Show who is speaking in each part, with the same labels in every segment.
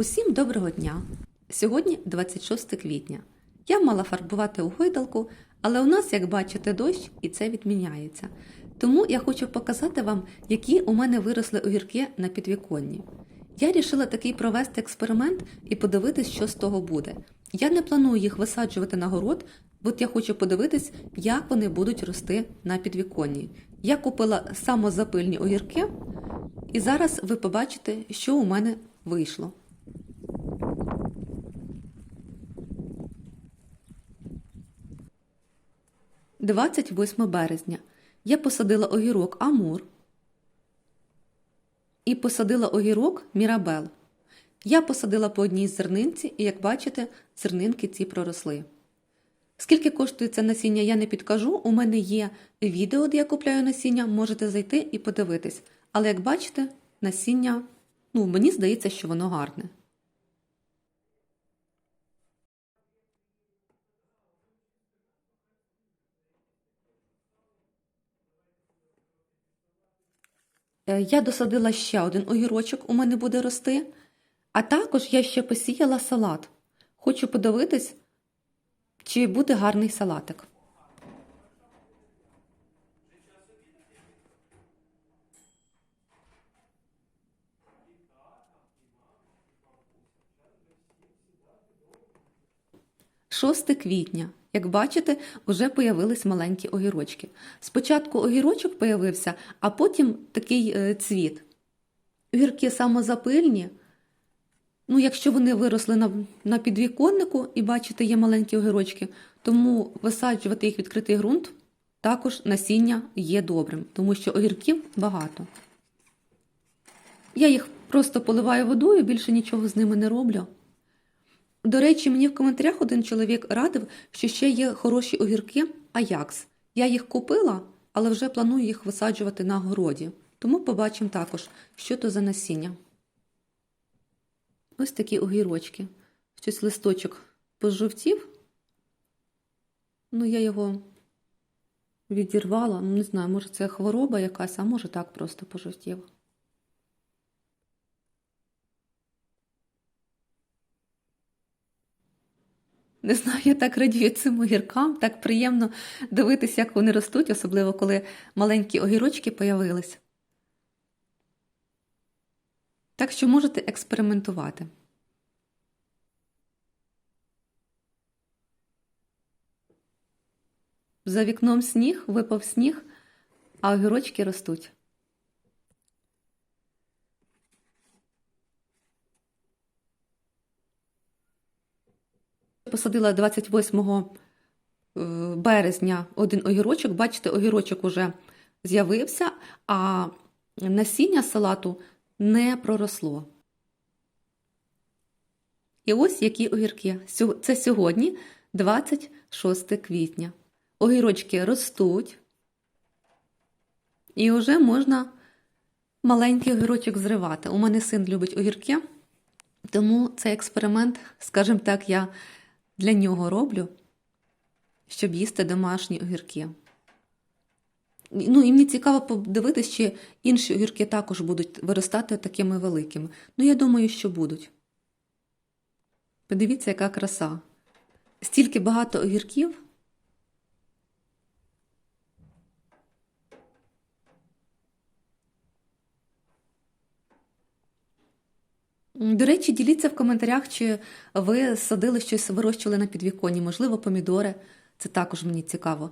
Speaker 1: Усім доброго дня! Сьогодні 26 квітня. Я мала фарбувати у гойдалку, але у нас, як бачите, дощ і це відміняється. Тому я хочу показати вам, які у мене виросли огірки на підвіконні. Я вирішила такий провести експеримент і подивитись, що з того буде. Я не планую їх висаджувати на город, от я хочу подивитись, як вони будуть рости на підвіконні. Я купила самозапильні огірки, і зараз ви побачите, що у мене вийшло. – 28 березня я посадила огірок Амур і посадила огірок Мірабел. Я посадила по одній зернинці, і, як бачите, зернинки ці проросли. Скільки коштує це насіння, я не підкажу. У мене є відео, де я купляю насіння, можете зайти і подивитись. Але як бачите, насіння, ну, мені здається, що воно гарне. Я досадила ще один огірочок, у мене буде рости. А також я ще посіяла салат. Хочу подивитись, чи буде гарний салатик. Шосте квітня. Як бачите, вже появились маленькі огірочки. Спочатку огірочок появився, а потім такий е, цвіт. Огірки самозапильні. Ну, якщо вони виросли на, на підвіконнику і бачите, є маленькі огірочки, тому висаджувати їх відкритий ґрунт також насіння є добрим, тому що огірків багато. Я їх просто поливаю водою, більше нічого з ними не роблю. До речі, мені в коментарях один чоловік радив, що ще є хороші огірки Аякс. Я їх купила, але вже планую їх висаджувати на городі. Тому побачимо також, що то за насіння. Ось такі огірочки. Щось листочок пожовтів. Ну, я його відірвала. Ну, не знаю, може це хвороба якась, а може так просто пожовтів. Не знаю, я так радію цим огіркам, так приємно дивитися, як вони ростуть, особливо коли маленькі огірочки появились. Так що можете експериментувати. За вікном сніг, випав сніг, а огірочки ростуть. Посадила 28 е, березня один огірочок. Бачите, огірочок уже з'явився, а насіння салату не проросло. І ось які огірки. Це сьогодні 26 квітня. Огірочки ростуть, і вже можна маленький огірочок зривати. У мене син любить огірки, тому цей експеримент, скажімо так, я для нього роблю, щоб їсти домашні огірки. Ну, і мені цікаво подивитися, чи інші огірки також будуть виростати такими великими. Ну, я думаю, що будуть. Подивіться, яка краса. Стільки багато огірків. До речі, діліться в коментарях, чи ви садили щось, вирощували на підвіконні, можливо, помідори. Це також мені цікаво.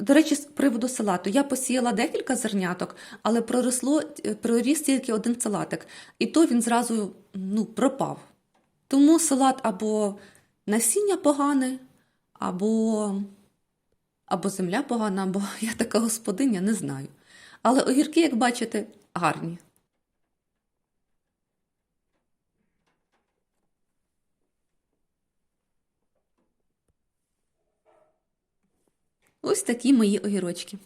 Speaker 1: До речі, з приводу салату. Я посіяла декілька зерняток, але проросло, проріс тільки один салатик. І то він зразу ну, пропав. Тому салат або насіння погане, або, або земля погана, або я така господиня, не знаю. Але огірки, як бачите, гарні. Ось такі мої огірочки.